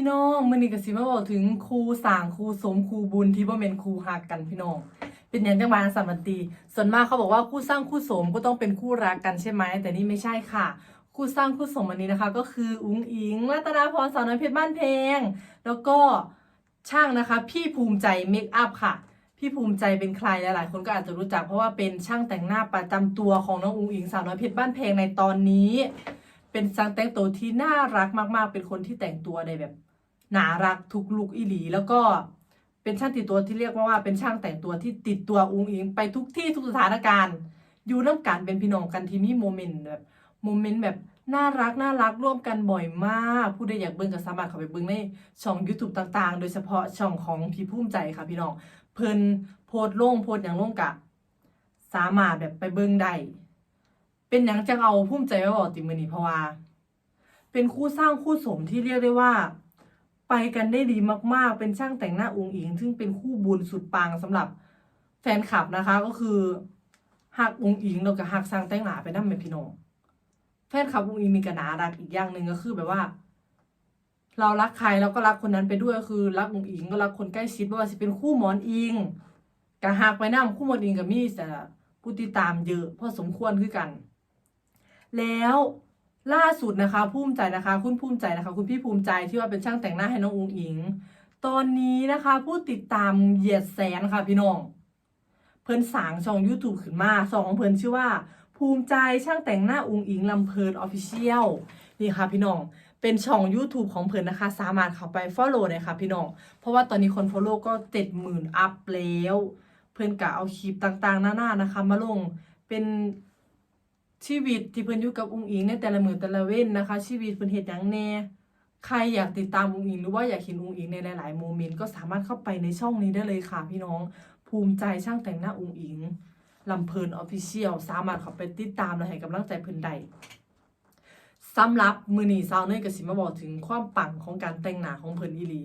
พี่น้องมื้อนี้ก็สิมาบอกถึงครูสร้างครูสมครูบุญที่บ่แม่นครูฮักกันพี่น้อง เป็นหยังจังหวะสัมันตีส่วนมากเขาบอกว่าคู่สร้างคู่สมก็ต้องเป็นคู่รักกันใช่ไหมแต่นี่ไม่ใช่ค่ะคู่สร้างคู่สมอันนี้นะคะ ก็คืออุ้งอิงรัตนาพรสาวน้อยเพชรบ้านเพลงแล้วก็ช่างนะคะ พี่ภูมิใจเมคอัพค่ะ พี่ภูมิใจเป็นใครหลายๆ คนก็อาจจะรู้จักเพราะว่าเป็นช่างแต่งหน้าประจำตัวของน้องอุ้งอิงสาวน้อยเพชรบ้านเพลงในตอนนี้ เป็นช่างแต่งตัวที่น่ารักมาก ๆ เป็นคนที่แต่งตัวได้แบบ น่ารักทุกลุกอีหลี แล้วก็เป็นช่างติดตัวที่เรียกว่าว่าเป็นช่างแต่งตัวที่ติดตัวอุ้งอิงไปทุกที่ทุกสถานการณ์ อยู่น้ำกันเป็นพี่น้องกันที่มีโมเมนต์แบบโมเมนต์แบบน่ารักน่ารักร่วมกันบ่อยมากผู้ใดอยากเบิ่งก็สามารถเข้าไปเบิ่งในช่อง YouTube ต่างๆ โดยเฉพาะช่องของพี่ภูมิใจค่ะพี่น้องเพิ่นโพสต์ลงโพสต์อย่างลงกะ สามารถแบบไปเบิ่งได้เป็นหยังจังเอาภูมิใจมาบอกติมือนี้เพราะว่า เป็นคู่สร้างคู่สมที่เรียกได้ว่า ไปกันได้ดีมากๆ เป็นช่างแต่งหน้าองค์อิง ซึ่งเป็นคู่บุญสุดปังสำหรับแฟนคลับนะคะก็คือหักองค์อิงแล้วก็หักสร้างแต่งหน้าไปนั่เป็นพี่น้องแฟนคลับองค์อิงมีกระนารักอีกอย่างหนึ่งก็คือแบบว่า เรารักใครเราก็รักคนนั้นไปด้วยคือรักองค์อิงก็รักคนใกล้ชิดไม่ว่าจะเป็นคู่หมอนอิงกับหักไปนั่คู่หมอนอิงกับมี่แต่ผู้ติดตามเยอะพอสมควรคือกัน แล้ว ล่าสุดนะคะภูมิใจนะคะ คุณภูมิใจนะคะ คุณพี่ภูมิใจที่ว่าเป็นช่างแต่งหน้าให้น้องอุงอิง ตอนนี้นะคะผู้ติดตามเหยียดแสนค่ะพี่น้อง เพิ่นสางช่อง YouTube ขึ้นมาสองของเพิ่นชื่อว่า ภูมิใจช่างแต่งหน้าอุงอิงลำเพลินออฟฟิเชียลนี่ค่ะพี่น้องเป็นช่อง YouTube ของเพิ่นนะคะ สามารถเข้าไป follow ได้ค่ะพี่น้อง เพราะว่าตอนนี้คน follow ก็เจ็ดหมื่นอัพแล้ว เพิ่นกะเอาคลิปต่างๆหน้าๆนะคะ มาลงเป็น ชีวิตที่เพิ่นอยู่กับอุ้งอิงในแต่ละมือแต่ละเว้นนะคะ ชีวิตเพิ่นเฮ็ดหยังแน่ใครอยากติดตามอุ้งอิงหรือว่าอยากเห็นอุ้งอิงในหลาย ๆ โมเมนต์ก็สามารถเข้าไปในช่องนี้ได้เลยค่ะ พี่น้องภูมิใจช่างแต่งหน้าอุ้งอิงลำเพลินออฟฟิเชียลสามารถเข้าไปติดตามและให้กำลังใจเพิ่นได้สำหรับมื้อนี้สาวเนยก็สิมาบอกถึงความปังของการแต่งหน้าของเพิ่นอีลี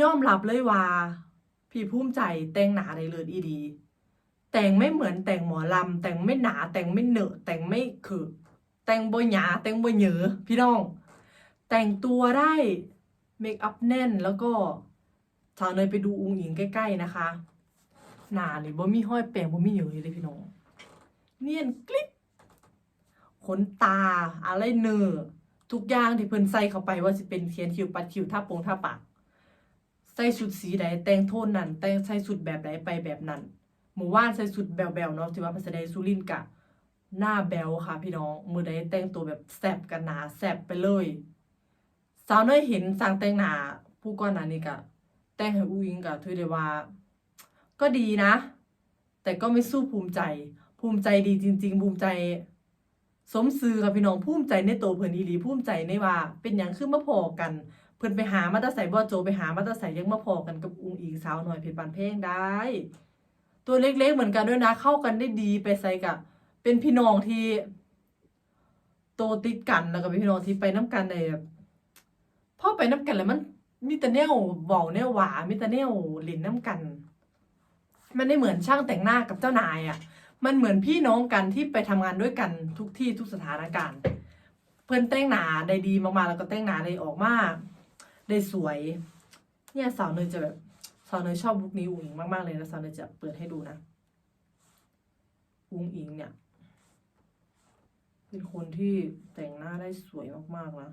ยอมรับเลยว่าพี่ภูมิใจแต่งหน้าได้เลิศอีหลี แต่งไม่เหมือนแต่งหมอลำ แต่งไม่หนาแต่งไม่เหนอะแต่งไม่คือ แต่งบหยาแต่งบเหยอพี่น้อง แต่งตัวได้เมคอัพแน่นแล้วก็สาวเนยไปดูอุงอิงใกล้ ๆนะคะ หนานี่บ่มีห้อยแปรงบ่มีเหยอเลยพี่น้อง เนียนกลิบขนตาอะไรเนอทุกอย่างที่เพิ่นใส่เข้าไปว่าสิเป็นเขียนคิวปัดคิวท่าโปงท่าปากใส่ชุดสีใดแต่งโทนนั้นแต่งใส่ชุดแบบใดไปแบบนั้น หมู่ว่านใส่สุดแบวๆเนาะที่ว่าภาษาใดสุรินกะ หน้าแบวค่ะ พี่น้องมือใดแต่งตัวแบบแซบกันหนาแซบไปเลยสาวน้อยเห็นสั่งแต่งหนาผู้ก่อนหน้านี้กะ แต่งให้อูอิงกะถือได้ว่า ก็ดีนะ แต่ก็ไม่สู้ภูมิใจ ภูมิใจดีจริง ๆ ภูมิใจ สมซื่อค่ะพี่น้องภูมิใจในตัวเพิ่อนอีหลีภูมิใจในว่า เป็นหยังคือมาพอกันเพิ่นไปหามาตาใส่บ่โจไปหามาตาใส่ยังมาพอกันกับอุงอิงสาวหน่อยเพชรปานเพลงได้ ตัวเล็กๆเหมือนกันด้วยนะ เข้ากันได้ดีไปใส่กับเป็นพี่น้องที่โตติดกันแล้วก็เป็นพี่น้องที่ไปน้ำกันในแบบพอไปน้ำกันแล้วมันมีแต่แนวเว้าแนวหวามีแต่แนวเล่นน้ำกัน มันไม่เหมือนช่างแต่งหน้ากับเจ้านายอะ่ะ มันเหมือนพี่น้องกันที่ไปทำงานด้วยกันทุกที่ทุกสถานการณ์ เพื่อนแต่งหน้าได้ดีมากๆแล้วก็แต่งหน้าได้ออกมาได้สวย เนี่ยสาวเนยจะแบบ สาวเนยชอบลุคนี้อุ๋งอิงมากๆเลยนะสาวเนยจะเปิดให้ดูนะอุ๋งอิงเนี่ย เป็นคนที่แต่งหน้าได้สวยมากๆนะ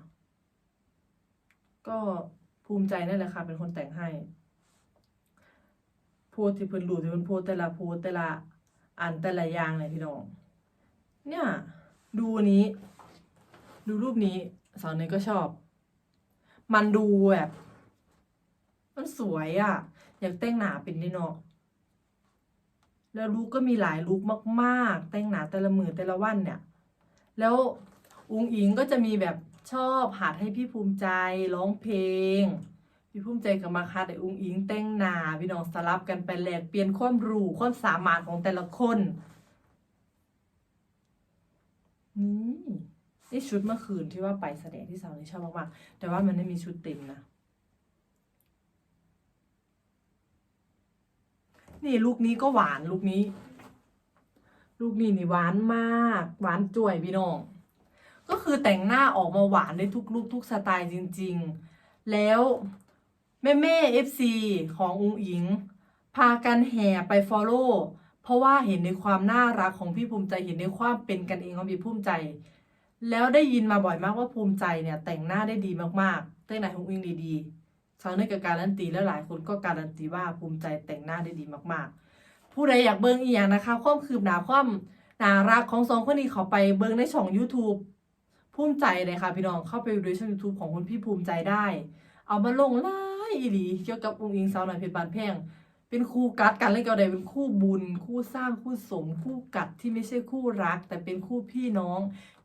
ก็ภูมิใจนั่นแหละค่ะ เป็นคนแต่งให้โพสต์ที่เพิ่นรู้ที่เพิ่นโพสต์แต่ละโพสต์แต่ละอันแต่ละอย่างเนี่ยพี่น้อง เนี่ย ดูนนี้ ดูรูปนี้สาวเนยก็ชอบ มันดูแบบมันสวยอะ่ะ อยากแต่งหนาเป็นได้เนาะแล้วลุกก็มีหลายลุกมาก ๆ แต่งหนาแต่ละมือแต่ละวันเนี่ย แล้วอุงอิงก็จะมีแบบชอบหัดให้พี่ภูมิใจร้องเพลง พี่ภูมิใจกับมาคัดไอ้อุงอิงแต่งหนาพี่น้องสลับกันไปแลกเปลี่ยนความรู้ความสามารถของแต่ละคนนี่นี่ชุดเมื่อคืนที่ว่าไปแสดงที่สาวนี่ชอบมากๆแต่ว่ามันไม่มีชุดเต็มนะ นี่ลูกนี้ก็หวานลูกนี้ ลูกนี้นี่หวานมาก หวานจ่วยพี่น้อง ก็คือแต่งหน้าออกมาหวานได้ทุกลุกทุกสไตล์จริง ๆ แล้วแม่แม่เอฟซีของอุงอิง พากันแห่ไปฟอลโล่เพราะว่าเห็นในความน่ารักของพี่ภูมิใจเห็นในความเป็นกันเองของพี่ภูมิใจ แล้วได้ยินมาบ่อยมากว่าภูมิใจเนี่ยแต่งหน้าได้ดีมากๆแต่งหน้าของอุงอิงดีๆ ชาวเน็ตก็การันตีแล้วหลายคนก็การันตีว่าภูมิใจแต่งหน้าได้ดีมากๆ ผู้ใดอยากเบิ่งอีกอย่างนะคะความคืบหน้าความน่ารักของสองคนนี้เขาไปเบิ่งในช่อง YouTube ภูมิใจเลยค่ะพี่น้องเข้าไปดูช่อง YouTube ของคุณพี่ภูมิใจได้ เอามาลงไล่อีหลีเกี่ยวกับองค์อิงสาวหน่อยเพชรบานแพงเป็นคู่กัดกันเลยก็ได้เป็นคู่บุญ คู่สร้างคู่สม คู่กัดที่ไม่ใช่คู่รัก แต่เป็นคู่พี่น้อง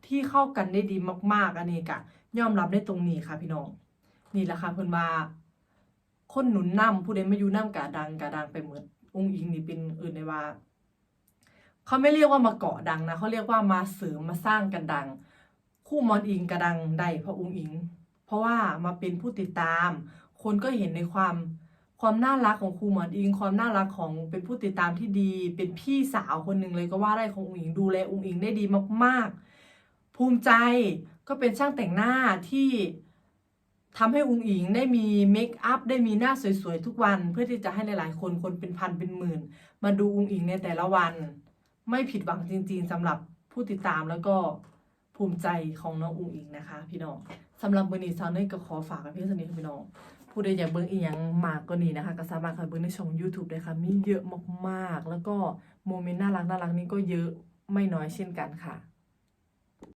ที่เข้ากันได้ดีมาก ๆอันนี้กะยอมรับได้ตรงนี้ค่ะพี่น้อง นี่แหละค่ะเพิ่อนว่า คนหนุนนำผู้ใดมาอยู่นำกะดังกะดังไปเหมดองค์อิงนี่เป็นอื่นในว่าเขาไม่เรียกว่ามาเกาะดังนะเขาเรียกว่ามาเสริมมาสร้างกันดัง คู่มอนอิงกระดังได้เพราะองค์อิง เพราะว่ามาเป็นผู้ติดตาม คนก็เห็นในความความน่ารักของครูหมอนอิง ความน่ารักของเป็นผู้ติดตามที่ดี เป็นพี่สาวคนหนึ่งเลยก็ว่าได้ขององค์อิงดูแลองค์อิงได้ดีมาก ๆ ภูมิใจก็เป็นช่างแต่งหน้าที่ ทำให้องอิงได้มีเมคอัพได้มีหน้าสวยๆทุกวันเพื่อที่จะให้หลายๆ คนคนเป็นพันเป็นหมื่น มาดูองอิงในแต่ละวัน ไม่ผิดหวังจริง ๆสำหรับผู้ติดตามแล้วก็ภูมิใจของน้องอุงอิงนะคะ พี่น้องสำหรับมือร์นี้ซาวนยก็ขอฝากกับพี่สนิทพี่น้องผู้ใดอยากเบิ่งอีหยังมากก็นี้นะคะก็สามารถเข้าไปเบิ่งในช่อง YouTube ได้ค่ะมีเยอะมากๆ แล้วก็โมเมนต์น่ารักน่ารักนี่ก็เยอะไม่น้อยเช่นกันค่ะ